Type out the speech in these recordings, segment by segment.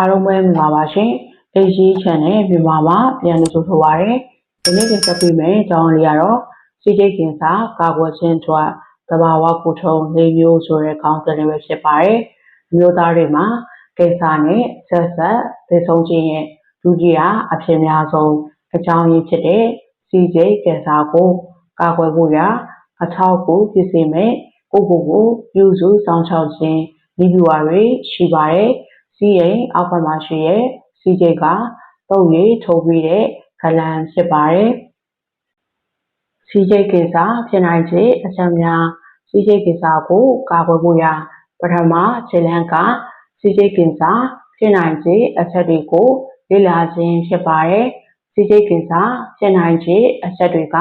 အားလုံးပဲမင်္ဂလာပါရှင်။ AG Channel မြန်မာမှာပြန်လည်ကြိုဆိုပါရစေ။ဒီနေ့တင်ဆက်ပေးမယ့်အကြောင်းလေးကတော့စီဂျိတ်ကင်စာကာကွယ်ခြင်းအတွက်တဘာဝကုထုံး၄မျိုးဆိုတဲ့ခေါင်းစဉ်လေးပဲဖြစ်ပါတယ်။မျိုးသားတွေမှာကင်ဆာနဲ့ဆက်ဆက်သေဆုံးခြင်းရဲ့ဒုတိယအဖြစ်များဆုံးအကြောင်းရင်းဖြစ်တဲ့စီဂျိတ်ကင်ဆာကိုကာကွယ်ဖို့ရာအထောက်အကူဖြစ်စေမယ့်ကိုယ့်ကိုယ်ကိုပြုစုဆောင်ရှောက်ခြင်းဤလိုအပ်တွေရှိပါတယ်။ စီးရင်အောက်ဘက်မှာရှိရဲ့စီးကျိတ်ကတုပ်ရည်ထိုးပြီးတဲ့ဂလန်ဖြစ်ပါတယ်။စီးကျိတ်ကိစ္စဖြစ်နိုင်ခြေအချက်များစီးကျိတ်ကိစ္စကိုကာကွယ်ဖို့ရာပထမခြေလှမ်းကစီးကျိတ်ကိစ္စဖြစ်နိုင်ခြေအချက်တွေကိုလေ့လာခြင်းဖြစ်ပါတယ်။စီးကျိတ်ကိစ္စဖြစ်နိုင်ခြေအချက်တွေက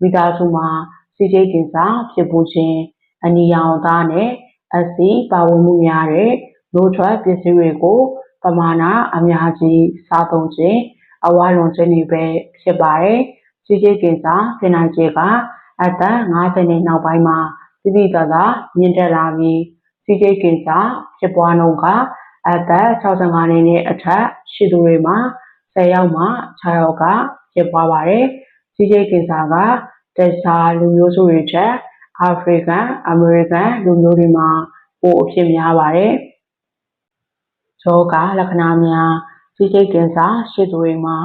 မိသားစုမှာစီးကျိတ်ကိစ္စဖြစ်ပူခြင်းအနီရောင်သားနဲ့အဆီပါဝင်မှုများတဲ့ လိုထွက်ပစ္စည်းတွေကိုပမာဏအများကြီးစားသုံးခြင်းအဝါလွန်ခြင်းတွေပဲဖြစ်ပါတယ်။ကြီးကြီးကင်စာဖြစ်နိုင်ခြေကအသက်50နှစ်နောက်ပိုင်းမှာတိတိကျကျမြင့်တက်လာပြီးကြီးကြီးကင်စာဖြစ်ပွားနှုန်းကအသက်65နှစ်နဲ့အထက်ရှိသူတွေမှာ10ယောက်မှ6ယောက်ကဖြစ်ပွားပါတယ်။ကြီးကြီးကင်စာကတခြားလူမျိုးစုတွေထက်အာဖရိကန်အမေရိကန်လူမျိုးတွေမှာပိုအဖြစ်များပါတယ်။ ရောဂါလက္ခဏာများကြီးကြိတ်ကင်ဆာရှိသူတွေမှာ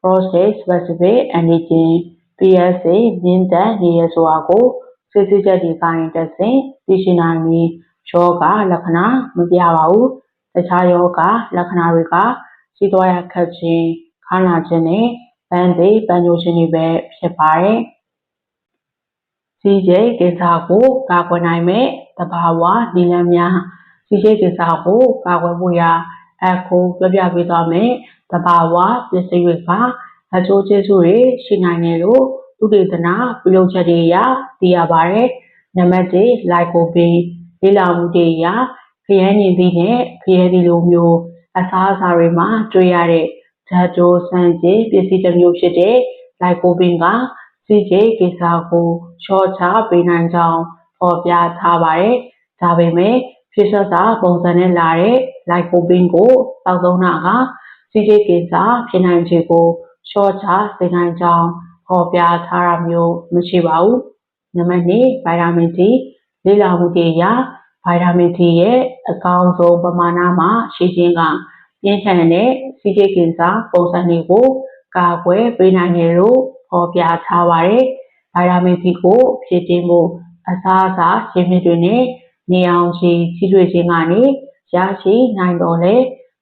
prostate specific antigen PSA မြင့်တက်နေရဆိုတာကိုစစ်စစ်ချက်တွေကနေတဆင့်သိရှိနိုင်ပြီးယောဂလက္ခဏာမပြပါဘူးတခြားယောဂလက္ခဏာတွေကစီးသွားရခက်ခြင်းခါနာခြင်းနဲ့ပန်းသေးပန်းညိုခြင်းတွေပဲဖြစ်ပါတယ်စီးကျိတ်ကိစ္စကိုကာကွယ်နိုင်မဲ့တဘာဝနည်းလမ်းများ စီရှိကိစ္စကိုကာကွယ်ဖို့ရာအခုပြောပြပေးသွားမယ်။တဘာဝပစ္စည်းတွေကအကျိုးကျေးဇူးတွေရှိနိုင်တယ်လို့သုတေသနပြုလုပ်ချက်တွေအရသိရပါတယ်။နံပါတ်1လိုက်ကိုပင်လေ့လာမှုတွေအရခရမ်းညင်သီးနဲ့ခရဲသီးလိုမျိုးအစားအစာတွေမှာတွေ့ရတဲ့ဓာတ်တိုးစံကြေးပစ္စည်းတစ်မျိုးဖြစ်တဲ့လိုက်ကိုပင်ကစီကျေကိစ္စကိုချောချပေးနိုင်ကြောင်းဖော်ပြထားပါတယ်။ဒါပေမဲ့ ဖြစ်ဆက်စာပုံစံနဲ့လာတဲ့လိုက်ကိုပင်းကိုတောက်သုံးတာကစီဂျေကိစ္စဖြစ်နိုင်ခြေကိုရှော့ချစေနိုင်ကြောင်းဖော်ပြထားတာမျိုးမရှိပါဘူး။နံပါတ်2ဗိုက်တာမင် D လေ့လာမှုတွေအရဗိုက်တာမင် D ရဲ့အကောင်းဆုံးပမာဏမှာရှိခြင်းကပြင်းထန်တဲ့စီဂျေကိစ္စပုံစံတွေကိုကာကွယ်ပေးနိုင်တယ်လို့ဖော်ပြထားပါတယ်။ဗိုက်တာမင် D ကိုဖြည့်တင်းမှုအစားအစာရင်းမြစ်တွေနဲ့ နေအောင်ခြည်ထိတွေ့ခြင်းကနေရရှိနိုင်တော်လဲ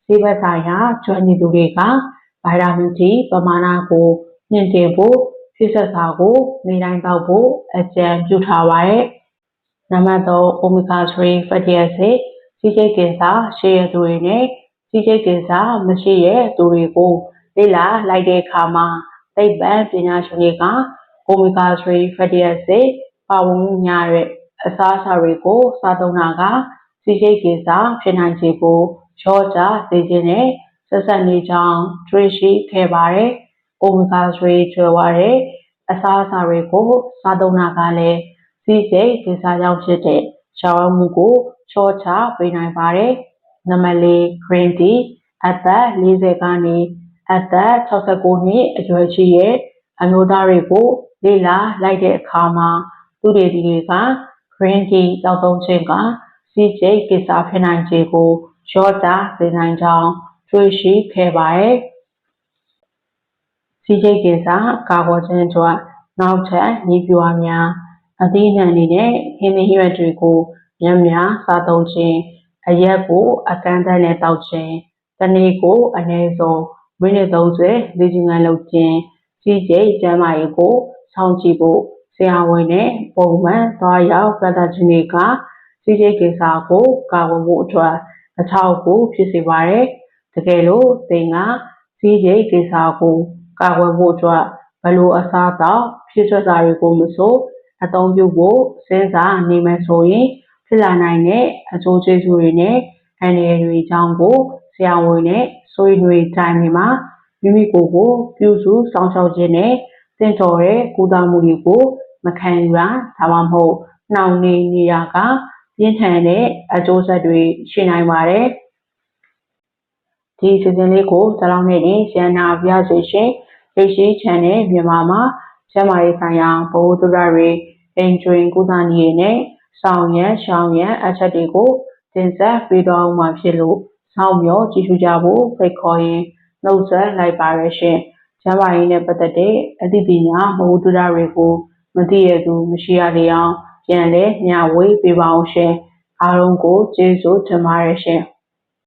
ဆေးဘက်ဆိုင်ရာကျွမ်းကျင်သူတွေကဗိုက်တာမင် D ပမာဏကိုမြင့်တင်ဖို့ဖြစ်ဆက်စာကိုနေတိုင်းတောက်ဖို့အကြံပြုထားပါတယ်။နံပါတ်3 omega 3 fatty acid စီးကျိတ်ကင်ဆာရှိရသူတွေနဲ့စီးကျိတ်ကင်ဆာမရှိရသူတွေကိုလေ့လာလိုက်တဲ့အခါမှာသိပ္ပံပညာရှင်တွေက omega 3 fatty acid ပါဝင်မှုများတဲ့ အစားအစာတွေကိုစားသုံးတာကစီးကျိတ်ကိစ္စဖြစ်နိုင်ခြေကိုလျော့ချစေခြင်းနဲ့ဆက်ဆက်နေကြောင်းတွေ့ရှိခဲ့ပါတယ်။ omega 3ကျွဲဝါတဲ့အစားအစာတွေကိုစားသုံးတာကလည်းစီးကျိတ်ကိစ္စကြောင့်ဖြစ်တဲ့ရှောင်ရမှုကိုလျှော့ချပေးနိုင်ပါတယ်။နံပါတ်၄ green tea အသက်40ကနေအသက်69နှစ်အရွယ်ရှိရဲ့အမျိုးသားတွေကိုလေ့လာလိုက်တဲ့အခါမှာသူတွေဒီတွေက green tea တောက်သုံးခြင်းကစီးကျိတ်ကိစ္စဖြစ်နိုင်ခြေကိုရော့တာစေနိုင်ကြောင်းတွေ့ရှိခဲ့ပါတယ်။စီးကျိတ်ကိစ္စကာကွယ်ခြင်းအတွက်နောက်ထပ်နည်းဗျူဟာများအသီးနှံအနေနဲ့ဟင်းသီးရွက်တွေကိုများများစားသုံးခြင်းအရက်ကိုအကန့်အသတ်နဲ့တောက်ခြင်းတနေ့ကိုအနည်းဆုံးမိနစ်30လေ့ကျင့်ခန်းလုပ်ခြင်းစီးကျိတ်ကျန်းမာရေးကိုစောင့်ကြည့်ဖို့ ဆရာဝန်နဲ့ပုံမှန်သွားရောက်ကသခြင်းတွေကစီးကျိတ်ကိစ္စကိုကာကွယ်ဖို့အတွက်အထောက်အကူဖြစ်စေပါတယ်။တကယ်လို့သင်ကစီးကျိတ်ကိစ္စကိုကာကွယ်ဖို့အတွက်ဘလို့အစားအသောက်ဖြစ်ထွက်တာတွေကိုမဆိုအသုံးပြုဖို့စဉ်းစားနေမယ်ဆိုရင်ဖြစ်လာနိုင်တဲ့အကျိုးကျေးဇူးတွေနဲ့အန္တရာယ်တွေအကြောင်းကိုဆရာဝန်နဲ့ဆွေးနွေးတိုင်းမှာမိမိကိုယ်ကိုပြုစုစောင့်ရှောက်ခြင်းနဲ့သင့်တော်တဲ့ကုသမှုတွေကို မခံယူရဒါမှမဟုတ်နှောင့်နှေးနေရကပြင်းထန်တဲ့အကျိုးဆက်တွေရှိနိုင်ပါတယ်ဒီစီစဉ်လေးကိုတလောင်းနဲ့တင်ရန်နာပြစေရှင်ရိရှိ channel မြန်မာမှာကျန်းမာရေးဆိုင်ရာဘဝတုဒတွေအင်ဂျွင်ကုသနည်းတွေနဲ့ဆောင်ရန်ရှောင်းရန်အချက်တွေကိုတင်ဆက်ပေးသွားမှာဖြစ်လို့စောင့်မျှော်ကြည့်ရှုကြဖို့ဖိတ်ခေါ်ရင်နှုတ်ဆက်လိုက်ပါရရှင်ကျန်းမာရေးနဲ့ပတ်သက်တဲ့အသိပညာဘဝတုဒတွေကို မသိရသူမရှိရလေအောင်ပြန်လဲမျှဝေပေးပါအောင်ရှင်အားလုံးကိုကျေးဇူးတင်ပါတယ်ရှင်